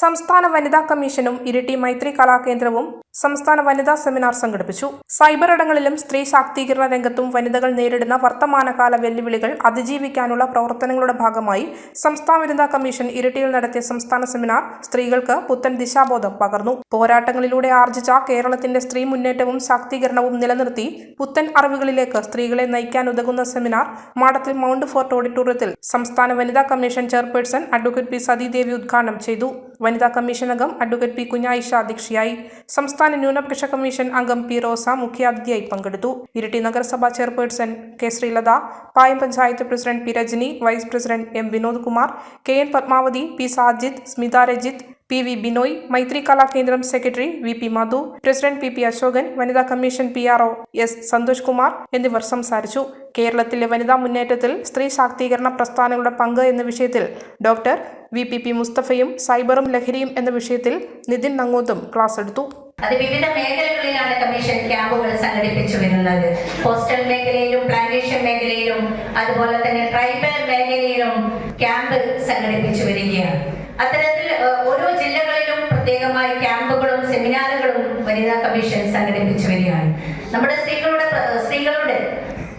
സംസ്ഥാന വനിതാ കമ്മീഷനും ഇരിട്ടി മൈത്രി കലാകേന്ദ്രവും സംസ്ഥാന വനിതാ സെമിനാർ സംഘടിപ്പിച്ചു. സൈബർ ഇടങ്ങളിലും സ്ത്രീ ശാക്തീകരണ രംഗത്തും വനിതകൾ നേരിടുന്ന വർത്തമാനകാല വെല്ലുവിളികൾ അതിജീവിക്കാനുള്ള പ്രവർത്തനങ്ങളുടെ ഭാഗമായി സംസ്ഥാന വനിതാ കമ്മീഷൻ ഇരിട്ടിയിൽ നടത്തിയ സംസ്ഥാന സെമിനാർ സ്ത്രീകൾക്ക് പുത്തൻ ദിശാബോധം പകർന്നു. പോരാട്ടങ്ങളിലൂടെ ആർജിച്ച കേരളത്തിന്റെ സ്ത്രീ മുന്നേറ്റവും ശാക്തീകരണവും നിലനിർത്തി പുത്തൻ അറിവുകളിലേക്ക് സ്ത്രീകളെ നയിക്കാൻ ഉതകുന്ന സെമിനാർ മാടത്തിൽ മൗണ്ട് ഫോർട്ട് ഓഡിറ്റോറിയത്തിൽ സംസ്ഥാന വനിതാ commission chairperson advocate P Sathidevi ഉദ്ഘാടനം ചെയ്തു. വനിതാ കമ്മീഷൻ അംഗം അഡ്വക്കേറ്റ് പി കുഞ്ഞായിഷ അധ്യക്ഷയായി സംസ്ഥാന ന്യൂനപക്ഷ കമ്മീഷൻ അംഗം പി റോസ മുഖ്യാതിഥിയായി പങ്കെടുത്തു. ഇരിട്ടി നഗരസഭാ chairperson K Sreelatha Payam panchayat president P Rajani vice president M Vinod Kumar K N Padmavathi P Sajith Smitha Rajith P V Binoy Maithri Kalakendram secretary V P Madhu president P P Ashokan വനിതാ commission P R O S Santhosh Kumar എന്നിവർ സംസാരിച്ചു. കേരളത്തിലെ വനിതാ മുന്നേറ്റത്തിൽ സ്ത്രീ ശാക്തീകരണ പ്രസ്ഥാനങ്ങളുടെ പങ്ക് എന്ന വിഷയത്തിൽ ഡോക്ടർ വി പി പി മുസ്തഫയും സൈബറും ലഹരിയും എന്ന വിഷയത്തിൽ നിതിൻ നങ്ങൂത്തും ക്ലാസ് എടുത്തു. അത് വിവിധ മേഖലകളിലാണ് കമ്മീഷൻ ക്യാമ്പുകൾ സംഘടിപ്പിച്ചു വരുന്നത്. കോസ്റ്റൽ മേഖലയിലും പ്ലാന്റേഷൻ മേഖലയിലും അതുപോലെ തന്നെ ട്രൈബൽ മേഖലയിലും ക്യാമ്പ് സംഘടിപ്പിച്ചു വരികയാണ്. അത്തരത്തിൽ ഓരോ ജില്ലകളിലും പ്രത്യേകമായി ക്യാമ്പുകളും സെമിനാറുകളും വനിതാ കമ്മീഷൻ സംഘടിപ്പിച്ചു വരികയാണ്. നമ്മുടെ സ്ത്രീകളുടെ സ്ത്രീകളുടെ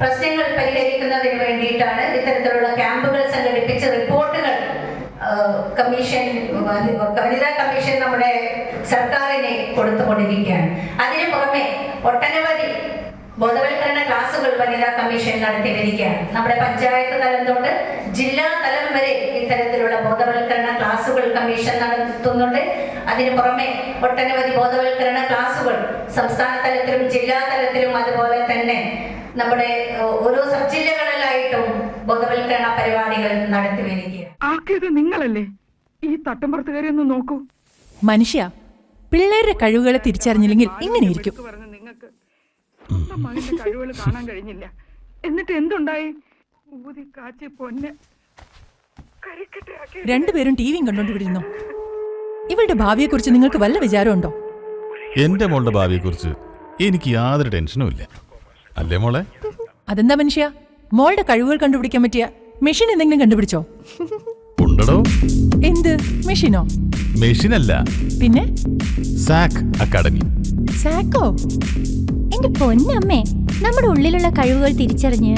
പ്രശ്നങ്ങൾ പരിഹരിക്കുന്നതിന് വേണ്ടിയിട്ടാണ് ഇത്തരത്തിലുള്ള ക്യാമ്പുകൾ സംഘടിപ്പിച്ച റിപ്പോർട്ടുകൾ കമ്മീഷൻ വനിതാ കമ്മീഷൻ നമ്മുടെ സർക്കാരിനെ കൊടുത്തുകൊണ്ടിരിക്കുകയാണ്. അതിനു പുറമെ ഒട്ടനവധി ബോധവൽക്കരണ ക്ലാസുകൾ വനിതാ കമ്മീഷൻ നടത്തി വരികയാണ് നമ്മുടെ പഞ്ചായത്ത് തലം തൊട്ട് ജില്ലാ തലം വരെ ഇത്തരത്തിലുള്ള ബോധവൽക്കരണ ക്ലാസുകൾ കമ്മീഷൻ നടത്തുന്നുണ്ട്. അതിനു പുറമെ ഒട്ടനവധി ബോധവൽക്കരണ ക്ലാസുകൾ സംസ്ഥാന തലത്തിലും ജില്ലാ തലത്തിലും അതുപോലെ തന്നെ നമ്മുടെ ഓരോ സബ് ജില്ലകളിലായിട്ടും ബോധവൽക്കരണ പരിപാടികൾ നടത്തി വരികയാണ്. നിങ്ങളല്ലേ? ഈ തട്ടമ്പുറത്തുകാരി ഒന്ന് നോക്കൂ. മനുഷ്യ പിള്ളേരുടെ കഴിവുകളെ തിരിച്ചറിഞ്ഞില്ലെങ്കിൽ ഇങ്ങനെയിരിക്കും കഴിവുകൾ കാണാൻ കഴിഞ്ഞില്ല. എന്നിട്ട് എന്തുണ്ടായി? ഊതി കാച്ചി പൊന്ന്. രണ്ടുപേരും ടിവിയും കണ്ടോണ്ടിരുന്നു ഇവളുടെ ഭാവിയെക്കുറിച്ച് നിങ്ങൾക്ക് വല്ല വിചാരമുണ്ടോ? എന്റെ മോളുടെ ഭാവിയെക്കുറിച്ച് എനിക്ക് യാതൊരു ടെൻഷനും ഇല്ല. അല്ലേ മോളെ? അതെന്താ മനുഷ്യ? മോളുടെ കഴിവുകൾ കണ്ടുപിടിക്കാൻ പറ്റിയ മെഷീൻ എന്തെങ്കിലും കണ്ടുപിടിച്ചോ? ഉണ്ടടോ. എന്ത്? മെഷീനോ? മെഷീനല്ല. പിന്നെ? സാക് അക്കാദമി സാക്കോ? എന്റെ പൊന്നമ്മേ നമ്മുടെ ഉള്ളിലുള്ള കഴിവുകൾ തിരിച്ചറിഞ്ഞ്